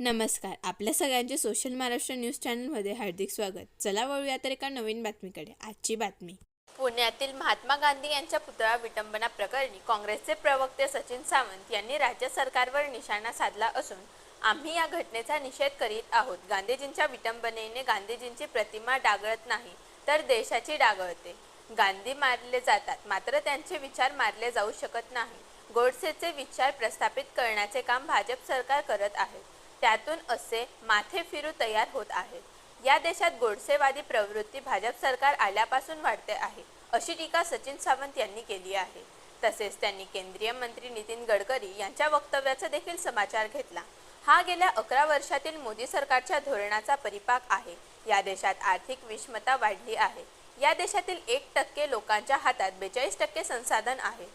नमस्कार. आपल्या सगळ्यांचे सोशल महाराष्ट्र न्यूज चॅनलमध्ये हार्दिक स्वागत. चला वळूया तर एका नवीन बातमीकडे. आजची बातमी. पुण्यातील महात्मा गांधी यांच्या पुतळा विटंबना प्रकरणी काँग्रेसचे प्रवक्ते सचिन सावंत यांनी राज्य सरकारवर निशाणा साधला असून आम्ही या घटनेचा निषेध करीत आहोत. गांधीजींच्या विटंबनेने गांधीजींची प्रतिमा डागळत नाही तर देशाची डागळते. गांधी मारले जातात मात्र त्यांचे विचार मारले जाऊ शकत नाही. गोडसेचे विचार प्रस्थापित करण्याचे काम भाजप सरकार करत आहे. त्यातून असे माथे फिरू तयार होत आहेत. या देशात गोडसेवादी प्रवृत्ती भाजप सरकार आल्यापासून वाढते आहे अशी टीका सचिन सावंत यांनी केली आहे. तसेच त्यांनी केंद्रीय मंत्री नितीन गडकरी यांच्या वक्तव्याचा देखील समाचार घेतला. हा गेल्या अकरा वर्षातील मोदी सरकारच्या धोरणाचा परिपाक आहे. या देशात आर्थिक विषमता वाढली आहे. या देशातील एक टक्के लोकांच्या हातात बेचाळीस टक्के संसाधन आहे.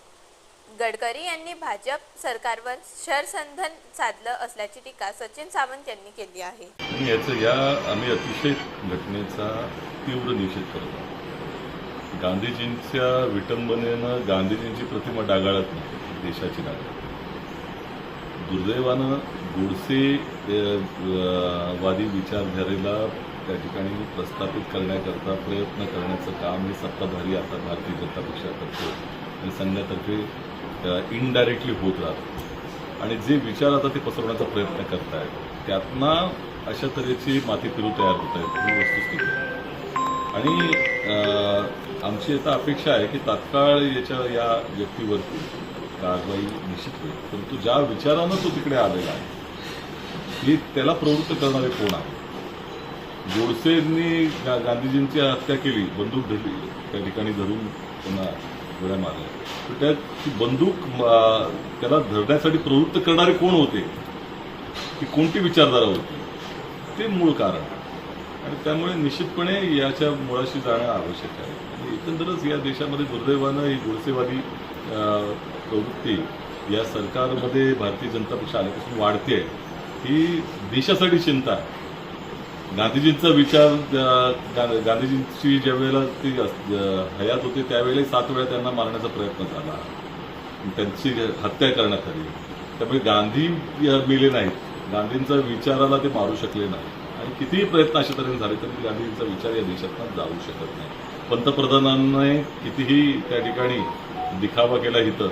गडकरी यांनी भाजप सरकारवर शरसंधन साधलं असल्याची टीका सचिन सावंत यांनी केली आहे. आणि याचं या आम्ही अतिशय घटनेचा तीव्र निषेध करत आहोत. गांधीजींच्या विटंबनेनं गांधीजींची प्रतिमा डागाळत नाही देशाची डागाळत दुर्दैवानं गोडसे वादी विचारधारेला त्या ठिकाणी प्रस्थापित करण्याकरता प्रयत्न करण्याचं काम हे सत्ताधारी आता भारतीय जनता पक्षातर्फे आणि संघातर्फे इनडायरेक्टली होत राहतं आणि जे विचार आता ते पसरवण्याचा प्रयत्न करतायत त्यातनं अशा तऱ्हेची माती फिरू तयार होत आहेत ही वस्तुस्थिती आहे. आणि आमची आता अपेक्षा आहे की तात्काळ याच्या या व्यक्तीवरती कारवाई निश्चित होईल. परंतु ज्या विचारानं तो तिकडे आलेला आहे ती त्याला प्रवृत्त करणारे कोण आहे गोडसेंनी गांधीजींची हत्या केली बंदूक धरली त्या ठिकाणी धरून त्यांना गोळ्या मारल्या. तर त्या ती बंदूक त्याला धरण्यासाठी प्रवृत्त करणारे कोण होते? ती कोणती विचारधारा होती? ते मूळ कारण. आणि त्यामुळे निश्चितपणे याच्या मुळाशी जाणं आवश्यक आहे. आणि एकंदरच या देशामध्ये दुर्दैवानं ही गोडसेवादी प्रवृत्ती या सरकारमध्ये भारतीय जनता पक्ष आल्यापासून वाढते ही देशासाठी चिंता आहे. गांधीजींचा विचार गांधीजींची ज्या वेळेला ती हयात होते त्यावेळेला सात वेळा त्यांना मारण्याचा प्रयत्न झाला. त्यांची हत्या करण्यात आली त्यामुळे गांधी मेले नाहीत. गांधींचा विचाराला ते मारू शकले नाही आणि कितीही प्रयत्न अशा तऱ्हेने झाले तरी गांधींचा विचार या देशातनं जाऊ शकत नाही. पंतप्रधानांनी कितीही त्या ठिकाणी दिखावा केला इथं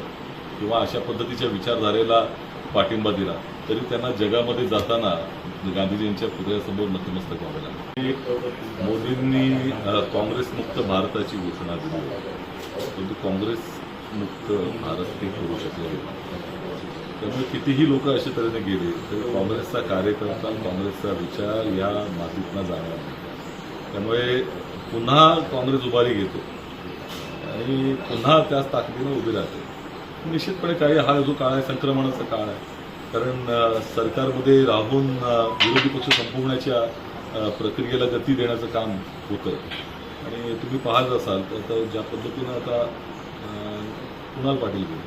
किंवा अशा पद्धतीच्या विचारधारेला पाठिंबा दिला. तरी त्यांना जगामध्ये जाताना गांधीजींच्या पुतळ्यासमोर नतमस्तक व्हावे लागले. मोदींनी काँग्रेसमुक्त भारताची घोषणा दिली परंतु काँग्रेसमुक्त भारत ते करू शकले त्यामुळे कितीही लोक अशा तऱ्हेने गेले तरी काँग्रेसचा कार्यकर्ता काँग्रेसचा विचार या मातीतनं जाणार नाही. त्यामुळे पुन्हा काँग्रेस उभारी घेतो. आणि पुन्हा त्याच ताकदीनं उभी राहते. निश्चितपणे काही हा जो काळ आहे संक्रमणाचा काळ आहे कारण सरकारमध्ये राहून विरोधी पक्ष संपवण्याच्या प्रक्रियेला गती देण्याचं काम होतं आणि तुम्ही पाहत असाल तर ज्या पद्धतीनं आता कुणाल पाटील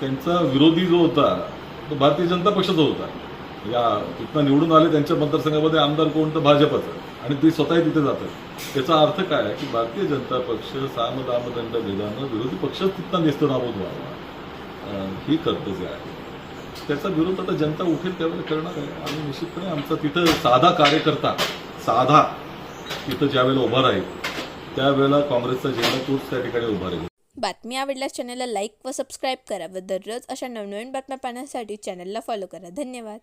त्यांचा विरोधी जो होता तो भारतीय जनता पक्षाचा होता. या तिथनं निवडून आले त्यांच्या मतदारसंघामध्ये आमदार कोण? तर भाजपचं. आणि ते स्वतःही तिथे जातात. त्याचा अर्थ काय आहे? की भारतीय जनता पक्ष साम दाम दंड भेदानं विरोधी पक्षच तिथनं नेस्तनाबूत व्हावा. अं, ही कर्तव्य आहे. त्याचा विरोध आता जनता उठेल त्यावेळेला करणार आहे. आणि निश्चितपणे आमचा तिथं साधा कार्यकर्ता साधा तिथं ज्यावेळेला उभा राहील त्यावेळेला काँग्रेसचा झेंडा तोच त्या ठिकाणी उभा राहील. बातमी आवडल्यास चॅनलला लाईक व सबस्क्राईब करा व दररोज अशा नवनवीन बातम्या पाहण्यासाठी चॅनलला फॉलो करा. धन्यवाद.